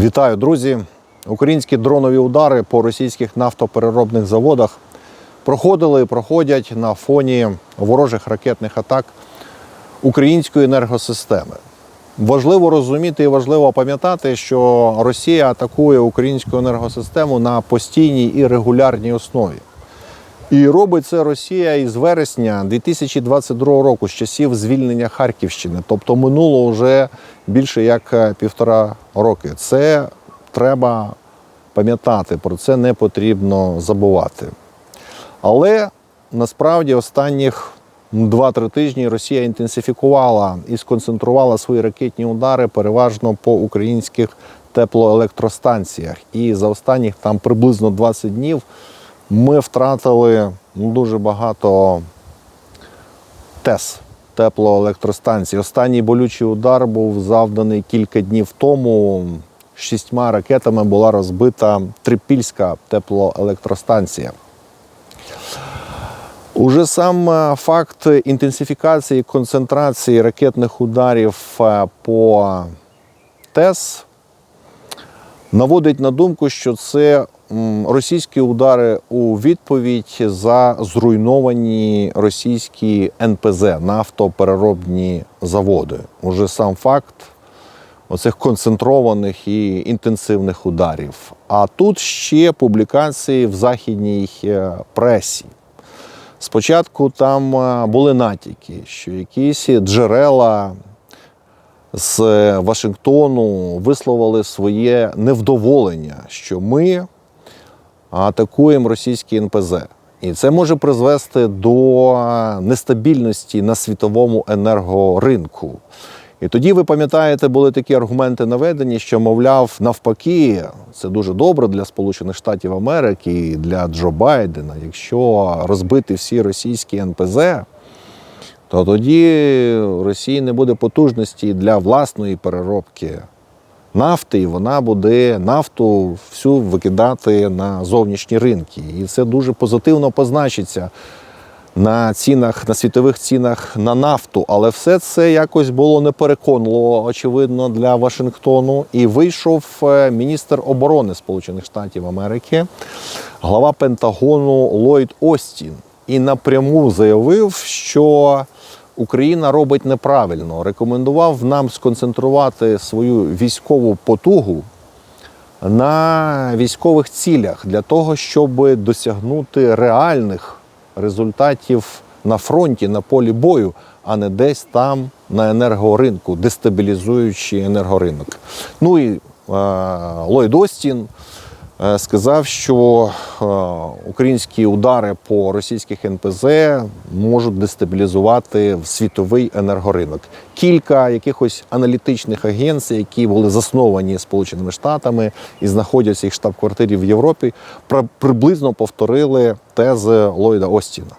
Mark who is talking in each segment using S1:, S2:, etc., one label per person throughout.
S1: Вітаю, друзі! Українські дронові удари по російських нафтопереробних заводах проходили і проходять на фоні ворожих ракетних атак української енергосистеми. Важливо розуміти і важливо пам'ятати, що Росія атакує українську енергосистему на постійній і регулярній основі. І робить це Росія із вересня 2022 року, з часів звільнення Харківщини. Тобто минуло вже більше як е, півтора роки. Це треба пам'ятати, про це не потрібно забувати. Але насправді останніх 2-3 тижні Росія інтенсифікувала і сконцентрувала свої ракетні удари переважно по українських теплоелектростанціях. І за останніх там приблизно 20 днів ми втратили ну, дуже багато ТЕС теплоелектростанцій. Останній болючий удар був завданий кілька днів тому. Шістьма ракетами була розбита Трипільська теплоелектростанція. Уже сам е, факт інтенсифікації концентрації ракетних ударів е, по ТЕС наводить на думку, що це російські удари у відповідь за зруйновані російські НПЗ нафтопереробні заводи. Уже сам факт оцих концентрованих і інтенсивних ударів. А тут ще публікації в західній е, пресі. Спочатку там е, були натяки, що якісь джерела з Вашингтону висловили своє невдоволення, що ми атакуємо російські НПЗ. І це може призвести до нестабільності на світовому енергоринку. І тоді, ви пам'ятаєте, були такі аргументи наведені, що, мовляв, навпаки, це дуже добре для Сполучених Штатів Америки і для Джо Байдена. Якщо розбити всі російські НПЗ, то тоді Росії не буде потужності для власної переробки нафти, і вона буде нафту всю викидати на зовнішні ринки. І це дуже позитивно позначиться на цінах, на світових цінах на нафту. Але все це якось було непереконливо, очевидно, для Вашингтону. І вийшов е, міністр оборони Сполучених Штатів Америки, глава Пентагону Ллойд Остін, і напряму заявив, що Україна робить неправильно. Рекомендував нам сконцентрувати свою військову потугу на військових цілях для того, щоб досягнути реальних результатів на фронті, на полі бою, а не десь там на енергоринку, дестабілізуючи енергоринок. Ну і е, Ллойд Остін сказав, що е, українські удари по російських НПЗ можуть дестабілізувати світовий енергоринок. Кілька якихось аналітичних агенцій, які були засновані Сполученими Штатами і знаходяться їх штаб-квартирі в Європі, приблизно повторили тези Ллойда Остіна.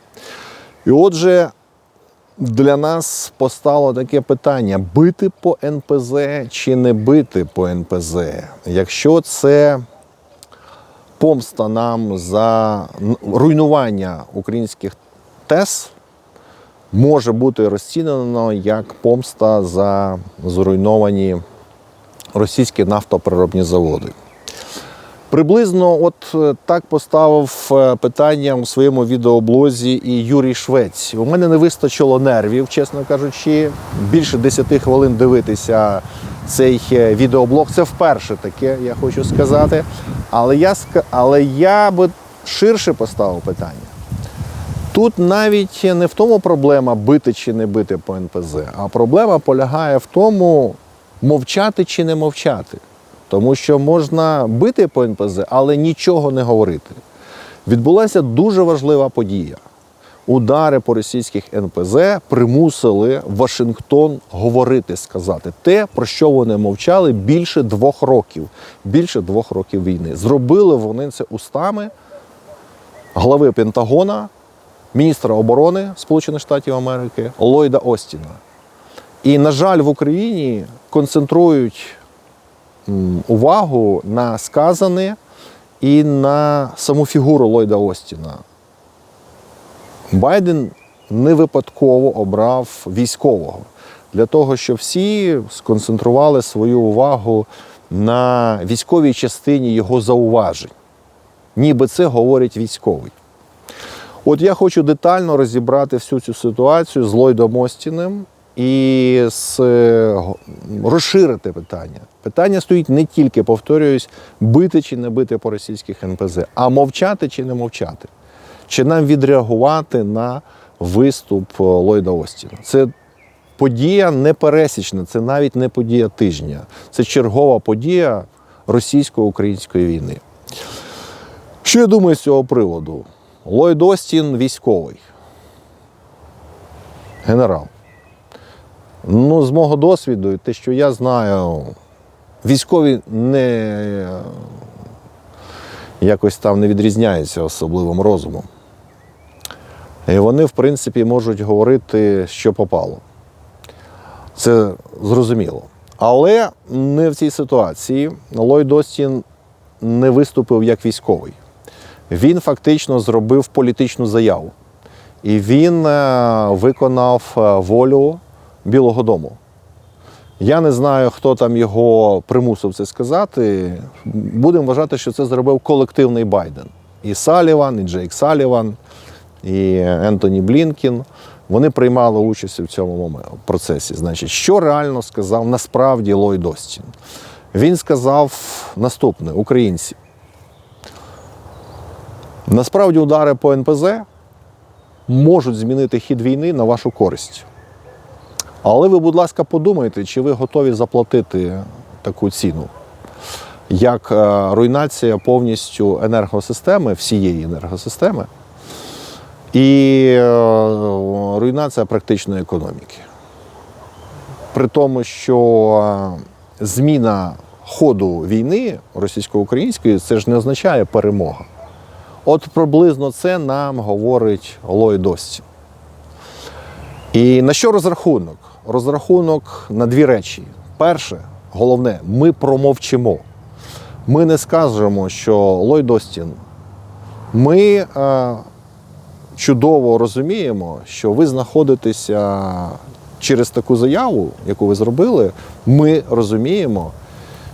S1: І отже, для нас постало таке питання: бити по НПЗ чи не бити по НПЗ? Якщо це помста нам за руйнування українських ТЕС, може бути розцінено як помста за зруйновані російські нафтопереробні заводи. Приблизно от е, так поставив е, питання у своєму відеоблозі і Юрій Швець. У мене не вистачило нервів, чесно кажучи, більше 10 хвилин дивитися цей е, відеоблог. Це вперше таке, я хочу сказати. Але я, але я би ширше поставив питання. Тут навіть не в тому проблема бити чи не бити по НПЗ, а проблема полягає в тому, мовчати чи не мовчати. Тому що можна бити по НПЗ, але нічого не говорити. Відбулася дуже важлива подія. Удари по російських НПЗ примусили Вашингтон говорити, сказати те, про що вони мовчали більше двох років. Більше двох років війни. Зробили вони це устами глави Пентагона, міністра оборони Сполучених Штатів Америки Ллойда Остіна. І, на жаль, в Україні концентрують увагу на сказане і на саму фігуру Ллойда Остіна. Байден не випадково обрав військового для того, щоб всі сконцентрували свою увагу на військовій частині його зауважень. Ніби це говорить військовий. От я хочу детально розібрати всю цю ситуацію з Ллойдом Остіним і з, е, розширити питання. Питання стоїть не тільки, повторююсь, бити чи не бити по російських НПЗ, а мовчати чи не мовчати. Чи нам відреагувати на виступ е, Ллойда Остіна. Це подія непересічна, це навіть не подія тижня. Це чергова подія російсько-української війни. Що я думаю з цього приводу? Ллойд Остін військовий. Генерал. Ну, з мого досвіду, те, що я знаю, військові не е, якось там не відрізняються особливим розумом. І вони, в принципі, можуть говорити, що попало. Це зрозуміло. Але не в цій ситуації Ллойд Остін не виступив як військовий. Він фактично зробив політичну заяву. І він е, виконав е, волю Білого Дому. Я не знаю, хто там його примусив це сказати. Будемо вважати, що це зробив колективний Байден. І Саліван, і Джейк Саліван, і Ентоні Блінкін. Вони приймали участь в цьому процесі. Значить, що реально сказав насправді Ллойд Остін? Він сказав наступне: українці. Насправді удари по НПЗ можуть змінити хід війни на вашу користь. Але ви, будь ласка, подумайте, чи ви готові заплатити таку ціну, як е, руйнація повністю енергосистеми, всієї енергосистеми, і е, руйнація практичної економіки. При тому, що е, зміна ходу війни російсько-української це ж не означає перемога. От приблизно це нам говорить Ллойд Остін. І на що розрахунок? Розрахунок на дві речі. Перше, головне, ми промовчимо. Ми не скажемо, що Ллойд Остін, ми е, чудово розуміємо, що ви знаходитеся через таку заяву, яку ви зробили. Ми розуміємо,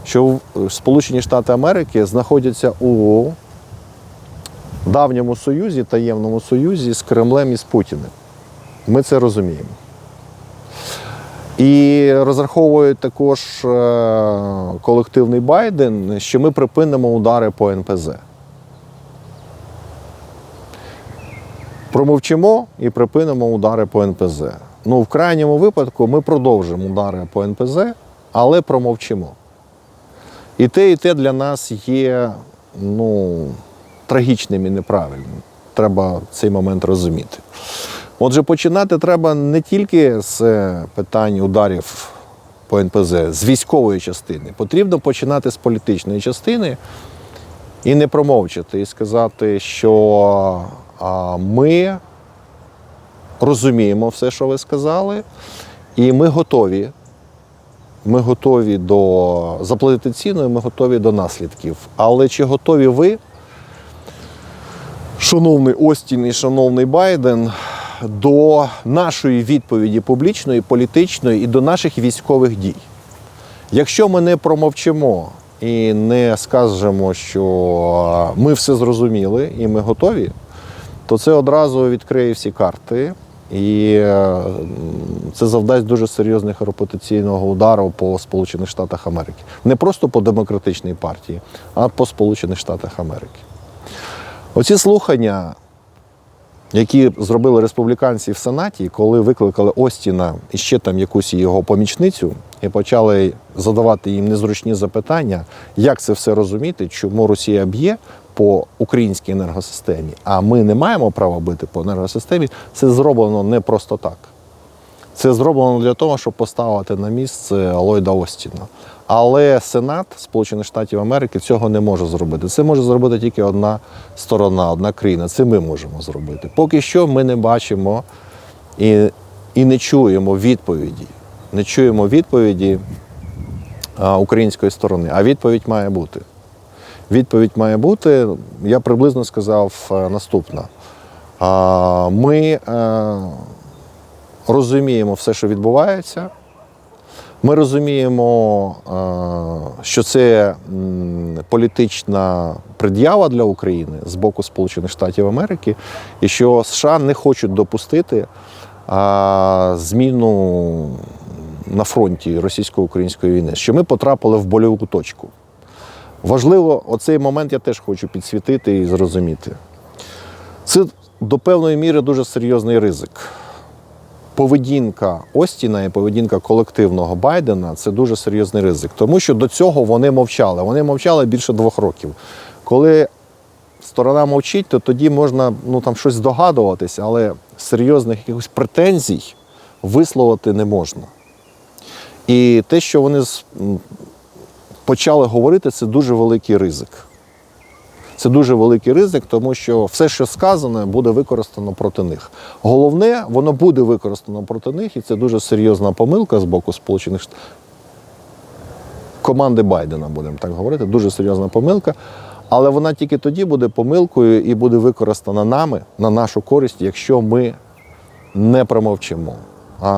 S1: що Сполучені Штати Америки знаходяться у давньому союзі, таємному союзі з Кремлем і з Путіним. Ми це розуміємо. І розраховують також е, колективний Байден, що ми припинимо удари по НПЗ. Промовчимо і припинимо удари по НПЗ. Ну, в крайньому випадку ми продовжимо удари по НПЗ, але промовчимо. І те, і те для нас є ну, трагічним і неправильним. Треба цей момент розуміти. Отже, починати треба не тільки з е, питань ударів по НПЗ, з військової частини. Потрібно починати з політичної частини і не промовчати, і сказати, що ми розуміємо все, що ви сказали, і ми готові. Ми готові до заплатити ціну, і ми готові до наслідків. Але чи готові ви, шановний Остін і шановний Байден, до нашої відповіді публічної, політичної і до наших військових дій? Якщо ми не промовчимо і не скажемо, що ми все зрозуміли і ми готові, то це одразу відкриє всі карти. І е, це завдасть дуже серйозного репутаційного удару по Сполучених Штатах Америки. Не просто по демократичній партії, а по Сполучених Штатах Америки. Оці слухання, які зробили республіканці в Сенаті, коли викликали Остіна і ще там якусь його помічницю, і почали задавати їм незручні запитання, як це все розуміти, чому Росія б'є по українській енергосистемі, а ми не маємо права бити по енергосистемі, це зроблено не просто так. Це зроблено для того, щоб поставити на місце Ллойда Остіна. Але Сенат Сполучених Штатів Америки цього не може зробити. Це може зробити тільки одна сторона, одна країна. Це ми можемо зробити. Поки що ми не бачимо і, і не чуємо відповіді. Не чуємо відповіді української сторони. А відповідь має бути. Відповідь має бути, я приблизно сказав е, наступне. А, Ми е, розуміємо все, що відбувається. Ми розуміємо, е, що це політична пред'ява для України з боку Сполучених Штатів Америки, і що США не хочуть допустити зміну на фронті російсько-української війни, що ми потрапили в больову точку. Важливо, оцей момент я теж хочу підсвітити і зрозуміти. Це до певної міри дуже серйозний ризик. Поведінка Остіна і поведінка колективного Байдена це дуже серйозний ризик, тому що до цього вони мовчали. Вони мовчали більше двох років. Коли сторона мовчить, то тоді можна ну, там щось здогадуватися, але серйозних якихось претензій висловити не можна. І те, що вони почали говорити, це дуже великий ризик. Це дуже великий ризик, тому що все, що сказане, буде використано проти них. Головне, воно буде використано проти них, і це дуже серйозна помилка з боку Сполучених Штатів. Команди Байдена, будемо так говорити, дуже серйозна помилка. Але вона тільки тоді буде помилкою і буде використана нами на нашу користь, якщо ми не промовчимо.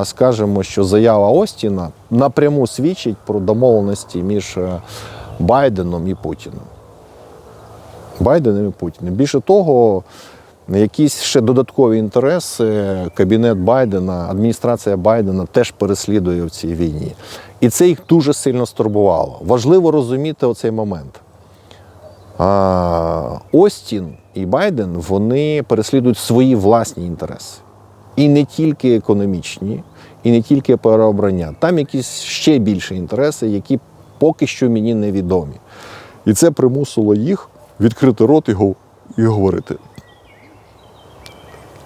S1: Скажемо, що заява Остіна напряму свідчить про домовленості між е, Байденом і Путіним. Байденом і Путіним. Більше того, якісь ще додаткові інтереси кабінет Байдена, адміністрація Байдена теж переслідує в цій війні. І це їх дуже сильно стурбувало. Важливо розуміти оцей момент. Остін і Байден вони переслідують свої власні інтереси. І не тільки економічні, і не тільки переобрання. Там якісь ще більші інтереси, які поки що мені невідомі. І це примусило їх відкрити рот і, гов- і говорити.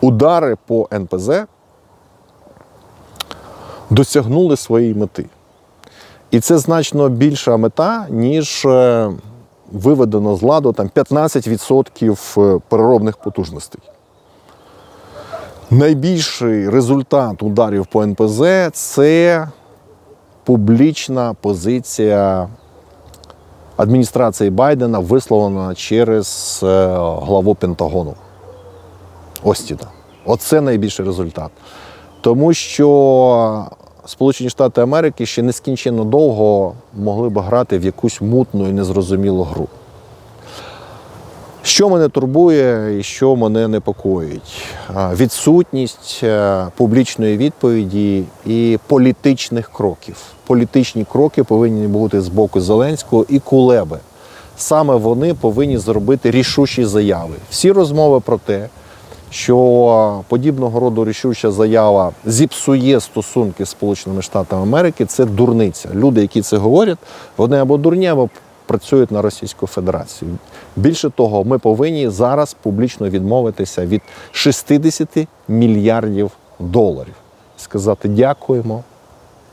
S1: Удари по НПЗ досягнули своєї мети. І це значно більша мета, ніж е, виведено з ладу там, 15% переробних потужностей. Найбільший результат ударів по НПЗ це публічна позиція адміністрації Байдена, висловлена через е, главу Пентагону Остіна. Оце найбільший результат. Тому що Сполучені Штати Америки ще нескінченно довго могли б грати в якусь мутну і незрозумілу гру. Що мене турбує і що мене непокоїть? Відсутність е, публічної відповіді і політичних кроків. Політичні кроки повинні бути з боку Зеленського і Кулеби. Саме вони повинні зробити рішучі заяви. Всі розмови про те, що подібного роду рішуча заява зіпсує стосунки з Сполученими Штатами Америки, це дурниця. Люди, які це говорять, вони або дурні, або працюють на Російську Федерацію. Більше того, ми повинні зараз публічно відмовитися від 60 мільярдів доларів. Сказати дякуємо,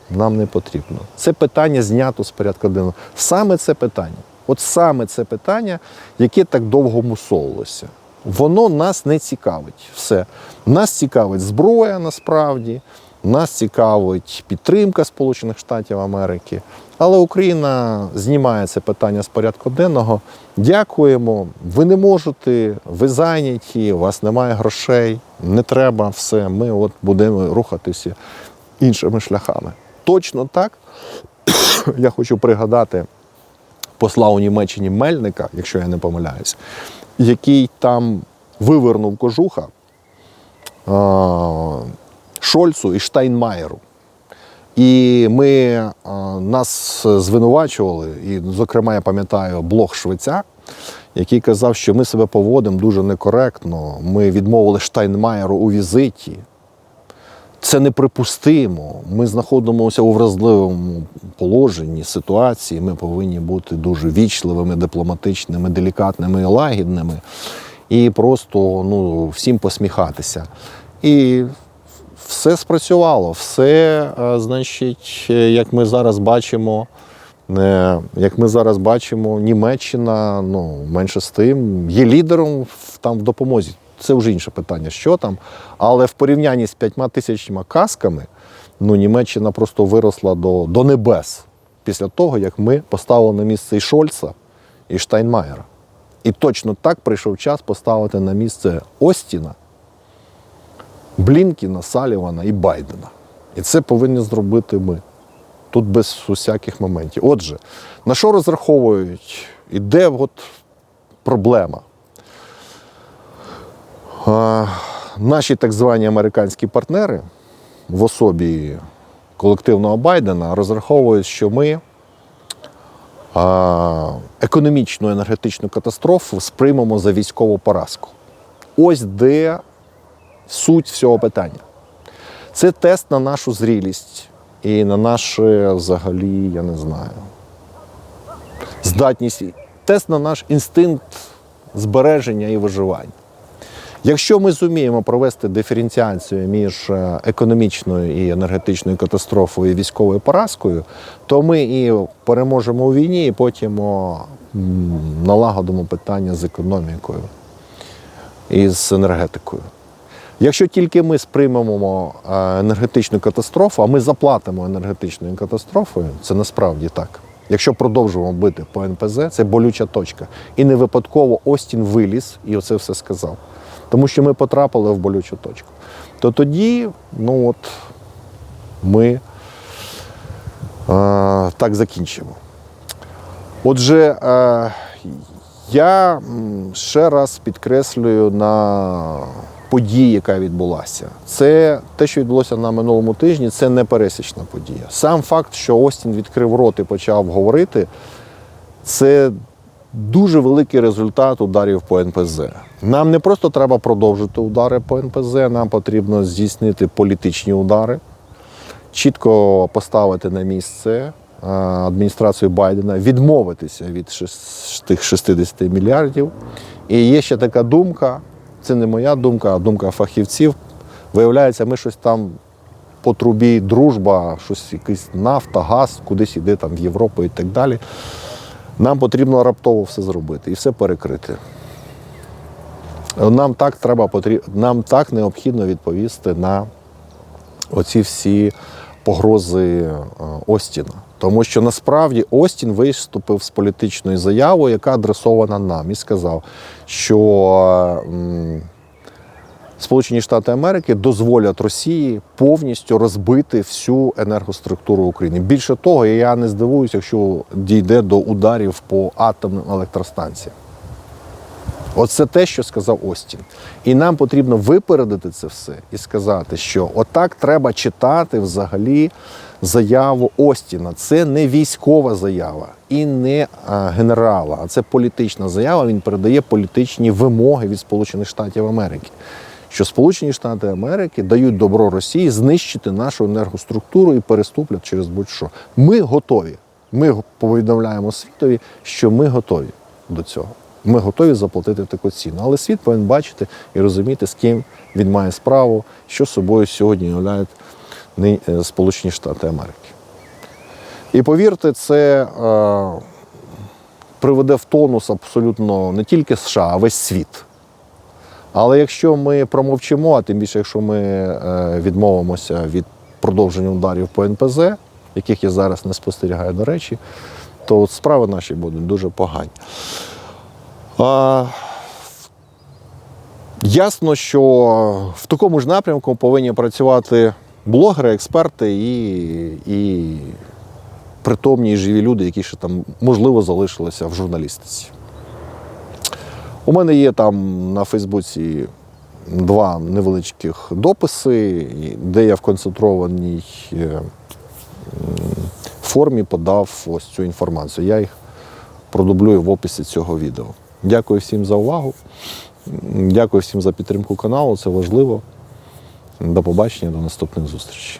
S1: нам не потрібно. Це питання знято з порядку денного. Саме це питання. От саме це питання, яке так довго мусолилося. Воно нас не цікавить. Все. Нас цікавить зброя насправді, нас цікавить підтримка Сполучених Штатів Америки. Але Україна знімає це питання з порядку денного. Дякуємо. Ви не можете, ви зайняті, у вас немає грошей, не треба все. Ми от будемо рухатися іншими шляхами. Точно так. Я хочу пригадати посла у Німеччині Мельника, якщо я не помиляюсь, який там вивернув кожуха Шольцу і Штайнмаєру. І ми а, нас звинувачували, і, зокрема, я пам'ятаю блог Швеця, який казав, що ми себе поводимо дуже некоректно. Ми відмовили Штайнмаєру у візиті. Це неприпустимо. Ми знаходимося у вразливому положенні, ситуації. Ми повинні бути дуже вічливими, дипломатичними, делікатними і лагідними. І просто ну, всім посміхатися. І все спрацювало. Все, е, значить, е, як ми зараз бачимо, е, як ми зараз бачимо, Німеччина, ну, менше з тим, є лідером в- там в допомозі. Це вже інше питання, що там. Але в порівнянні з п'ятьма тисячами касками, ну, Німеччина просто виросла до, до небес після того, як ми поставили на місце і Шольца, і Штайнмаєра. І точно так прийшов час поставити на місце Остіна, Блінкіна, Салівана і Байдена. І це повинні зробити ми. Тут без усяких моментів. Отже, на що розраховують і де от проблема? А, наші так звані американські партнери в особі колективного Байдена розраховують, що ми а, економічну енергетичну катастрофу сприймемо за військову поразку. Ось де суть всього питання. Це тест на нашу зрілість і на наше взагалі, я не знаю, здатність, тест на наш інстинкт збереження і виживання. Якщо ми зуміємо провести диференціацію між е, економічною і енергетичною катастрофою і військовою поразкою, то ми і переможемо у війні, і потім налагодимо питання з економікою і з енергетикою. Якщо тільки ми сприймемо е, енергетичну катастрофу, а ми заплатимо енергетичною катастрофою, це насправді так. Якщо продовжуємо бити по НПЗ, це болюча точка. І не випадково Остін виліз і оце все сказав. Тому що ми потрапили в болючу точку. То тоді, ну от, ми е, так закінчимо. Отже, е, я ще раз підкреслюю на події, яка відбулася. Це те, що відбулося на минулому тижні, це не пересічна подія. Сам факт, що Остін відкрив рот і почав говорити, це дуже великий результат ударів по НПЗ. Нам не просто треба продовжити удари по НПЗ, нам потрібно здійснити політичні удари, чітко поставити на місце е, адміністрацію Байдена, відмовитися від тих 60 мільярдів. І є ще така думка, це не моя думка, а думка фахівців. Виявляється, ми щось там по трубі дружба, щось якийсь нафта, газ, кудись іде там в Європу і так далі. Нам потрібно раптово все зробити і все перекрити. Нам так треба нам так необхідно відповісти на оці всі погрози е, Остіна. Тому що насправді Остін виступив з політичною заявою, яка адресована нам, і сказав, що Сполучені Штати Америки дозволять Росії повністю розбити всю енергоструктуру України. Більше того, я не здивуюся, якщо дійде до ударів по атомним електростанціям. Оце те, що сказав Остін. І нам потрібно випередити це все і сказати, що отак треба читати взагалі заяву Остіна. Це не військова заява і не а, генерала, а це політична заява. Він передає політичні вимоги від Сполучених Штатів Америки. Що Сполучені Штати Америки дають добро Росії знищити нашу енергоструктуру і переступлять через будь-що. Ми готові. Ми повідомляємо світові, що ми готові до цього. Ми готові заплатити таку ціну. Але світ повинен бачити і розуміти, з ким він має справу, що собою сьогодні являють е, Сполучені Штати Америки. І повірте, це е, приведе в тонус абсолютно не тільки США, а весь світ. Але якщо ми промовчимо, а тим більше, якщо ми е, відмовимося від продовження ударів по НПЗ, яких я зараз не спостерігаю до речі, то от справи наші будуть дуже погані. Ясно, що в такому ж напрямку повинні працювати блогери, експерти і, і притомні і живі люди, які ще там, можливо, залишилися в журналістиці. У мене є там на Фейсбуці два невеличких дописи, де я в концентрованій е, формі подав ось цю інформацію. Я їх продублюю в описі цього відео. Дякую всім за увагу. Дякую всім за підтримку каналу. Це важливо. До побачення, до наступних зустрічей.